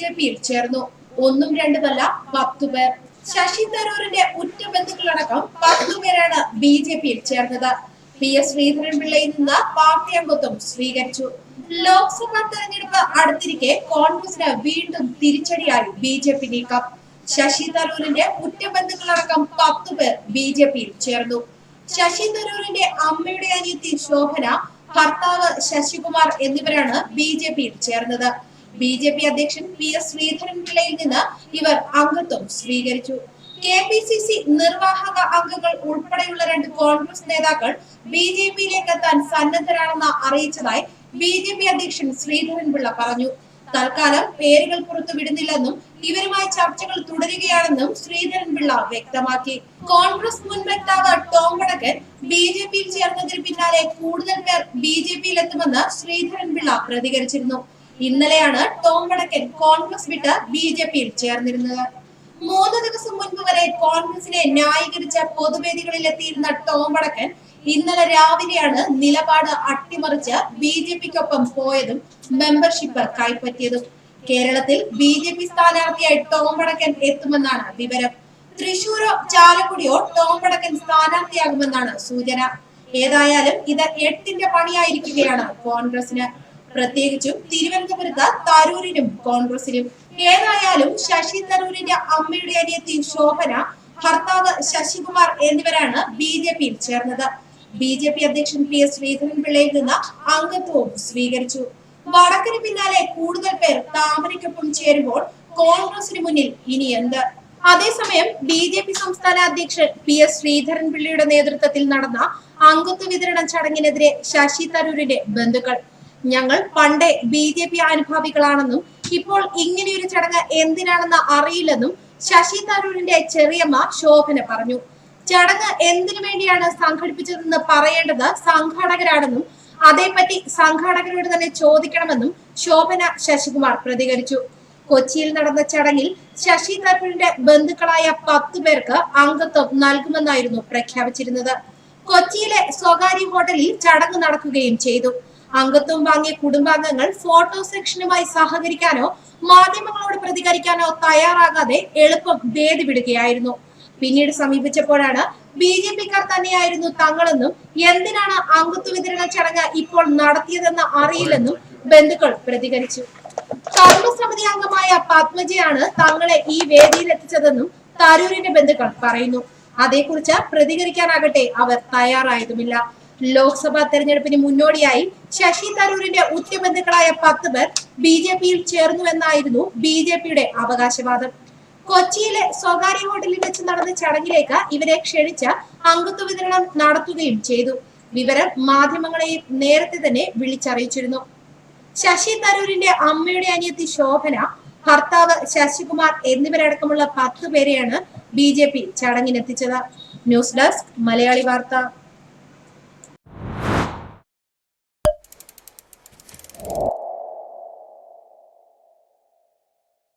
J പിയിൽ ചേർന്നു. ഒന്നും രണ്ടുമല്ല പത്തു പേർ. ശശി തരൂരിന്റെ ഉറ്റ ബന്ധുക്കളടക്കം പത്തു പേരാണ് ബി ജെ പിയിൽ ചേർന്നത്. പി എസ് ശ്രീധരൻപിള്ളയിൽ നിന്ന് പാർട്ടി അംഗത്വം സ്വീകരിച്ചു. ലോക്സഭാ തെരഞ്ഞെടുപ്പ് അടുത്തിരിക്കെ കോൺഗ്രസിന് വീണ്ടും തിരിച്ചടിയായി ബി ജെ പി നീക്കം. ശശി തരൂരിന്റെ ഉറ്റ ബന്ധുക്കളടക്കം പത്തു പേർ ബി ജെ പിയിൽ ചേർന്നു. ശശി തരൂരിന്റെ അമ്മയുടെ അനിയത്തി ശോഭന ഭർത്താവ് ശശികുമാർ എന്നിവരാണ് ബി ജെ പിയിൽ ചേർന്നത്. ബി ജെ പി അധ്യക്ഷൻ പി എസ് ശ്രീധരൻപിള്ളയിൽ നിന്ന് ഇവർ അംഗത്വം സ്വീകരിച്ചു. കെ പി സി സി നിർവാഹക അംഗങ്ങൾ ഉൾപ്പെടെയുള്ള രണ്ട് കോൺഗ്രസ് നേതാക്കൾ ബി ജെ പിയിലേക്ക് എത്താൻ സന്നദ്ധരാണെന്ന് അറിയിച്ചതായി ബി ജെ പി അധ്യക്ഷൻ ശ്രീധരൻപിള്ള പറഞ്ഞു. തൽക്കാലം പേരുകൾ പുറത്തുവിടുന്നില്ലെന്നും ഇവരുമായി ചർച്ചകൾ തുടരുകയാണെന്നും ശ്രീധരൻപിള്ള വ്യക്തമാക്കി. കോൺഗ്രസ് മുൻ വക്താവ് ടോം വടക്കൻ ബി ജെ പിയിൽ ചേർന്നതിന് പിന്നാലെ കൂടുതൽ പേർ ബി ജെ പിയിൽ എത്തുമെന്ന് ശ്രീധരൻപിള്ള പ്രതികരിച്ചിരുന്നു. ഇന്നലെയാണ് ടോം വടക്കൻ കോൺഗ്രസ് വിട്ട് ബി ജെ പിയിൽ ചേർന്നിരുന്നത്. മൂന്ന് ദിവസം മുൻപ് വരെ കോൺഗ്രസിനെ ന്യായീകരിച്ച പൊതുവേദികളിൽ എത്തിയിരുന്ന ടോം വടക്കൻ ഇന്നലെ രാവിലെയാണ് നിലപാട് അട്ടിമറിച്ച് ബി ജെ പിക്കൊപ്പം പോയതും മെമ്പർഷിപ്പ് കൈപ്പറ്റിയതും. കേരളത്തിൽ ബി ജെ പി സ്ഥാനാർത്ഥിയായി ടോം വടക്കൻ എത്തുമെന്നാണ് വിവരം. തൃശൂരോ ചാലക്കുടിയോ ടോം വടക്കൻ സ്ഥാനാർത്ഥിയാകുമെന്നാണ് സൂചന. ഏതായാലും ഇത് എട്ടിന്റെ പണിയായിരിക്കുകയാണ് കോൺഗ്രസിന്. പ്രത്യേകിച്ചും തിരുവനന്തപുരത്ത് തരൂരിനും കോൺഗ്രസിനും. ഏതായാലും ശശി തരൂരിന്റെ അമ്മയുടെ അനിയത്തി ശോഭന ഭർത്താവ് ശശികുമാർ എന്നിവരാണ് ബി ജെ പിയിൽ ചേർന്നത്. ബി ജെ പി അധ്യക്ഷൻ പി എസ് ശ്രീധരൻപിള്ളയിൽ നിന്ന് അംഗത്വവും സ്വീകരിച്ചു. വടക്കിന് പിന്നാലെ കൂടുതൽ പേർ താമരയ്ക്കൊപ്പം ചേരുമ്പോൾ കോൺഗ്രസിന് മുന്നിൽ ഇനി എന്ത് അതേസമയം ബി ജെ പി സംസ്ഥാന അധ്യക്ഷൻ പി എസ് ശ്രീധരൻപിള്ളയുടെ നേതൃത്വത്തിൽ നടന്ന അംഗത്വ വിതരണ ചടങ്ങിനെതിരെ ശശി തരൂരിന്റെ ബന്ധുക്കൾ ഞങ്ങൾ പണ്ടേ ബി ജെ പി അനുഭാവികളാണെന്നും ഇപ്പോൾ ഇങ്ങനെയൊരു ചടങ്ങ് എന്തിനാണെന്ന് അറിയില്ലെന്നും ശശി തരൂരിന്റെ ചെറിയമ്മ ശോഭന പറഞ്ഞു. ചടങ്ങ് എന്തിനു വേണ്ടിയാണ് സംഘടിപ്പിച്ചതെന്ന് പറയേണ്ടത് സംഘാടകരാണെന്നും അതേപ്പറ്റി സംഘാടകരോട് തന്നെ ചോദിക്കണമെന്നും ശോഭന ശശികുമാർ പ്രതികരിച്ചു. കൊച്ചിയിൽ നടന്ന ചടങ്ങിൽ ശശി തരൂരിന്റെ ബന്ധുക്കളായ പത്തു പേർക്ക് അംഗത്വം നൽകുമെന്നായിരുന്നു പ്രഖ്യാപിച്ചിരുന്നത്. കൊച്ചിയിലെ സ്വകാര്യ ഹോട്ടലിൽ ചടങ്ങ് നടക്കുകയും ചെയ്തു. അംഗത്വം വാങ്ങിയ കുടുംബാംഗങ്ങൾ ഫോട്ടോ സെക്ഷനുമായി സഹകരിക്കാനോ മാധ്യമങ്ങളോട് പ്രതികരിക്കാനോ തയ്യാറാകാതെ എളുപ്പം ഭേദി വിടുകയായിരുന്നു പിന്നീട് സമീപിച്ചപ്പോഴാണ് ബി ജെ പിക്കാർ തന്നെയായിരുന്നു തങ്ങളെന്നും എന്തിനാണ് അംഗത്വ വിതരണ ചടങ്ങ് ഇപ്പോൾ നടത്തിയതെന്ന് അറിയില്ലെന്നും ബന്ധുക്കൾ പ്രതികരിച്ചു. കർമ്മസമിതി അംഗമായ പത്മജയാണ് തങ്ങളെ ഈ വേദിയിൽ എത്തിച്ചതെന്നും തരൂരിന്റെ ബന്ധുക്കൾ പറയുന്നു. അതേക്കുറിച്ച് പ്രതികരിക്കാനാകട്ടെ അവർ തയ്യാറായതുമില്ല. ലോക്സഭാ തെരഞ്ഞെടുപ്പിന് മുന്നോടിയായി ശശി തരൂരിന്റെ ഉറ്റബന്ധുക്കളായ പത്ത് പേർ ബി ജെ പിയിൽ ചേർന്നുവെന്നായിരുന്നു ബി ജെ പിയുടെ അവകാശവാദം. കൊച്ചിയിലെ സ്വകാര്യ ഹോട്ടലിൽ വെച്ച് നടന്ന ചടങ്ങിലേക്ക് ഇവരെ ക്ഷണിച്ച അംഗത്വ വിതരണം നടത്തുകയും ചെയ്തു. വിവരം മാധ്യമങ്ങളെയും നേരത്തെ തന്നെ വിളിച്ചറിയിച്ചിരുന്നു. ശശി തരൂരിന്റെ അമ്മയുടെ അനിയത്തി ശോഭന ഭർത്താവ് ശശികുമാർ എന്നിവരടക്കമുള്ള പത്ത് പേരെയാണ് B J P ചടങ്ങിനെത്തിച്ചത്. News desk Malayali Vartha.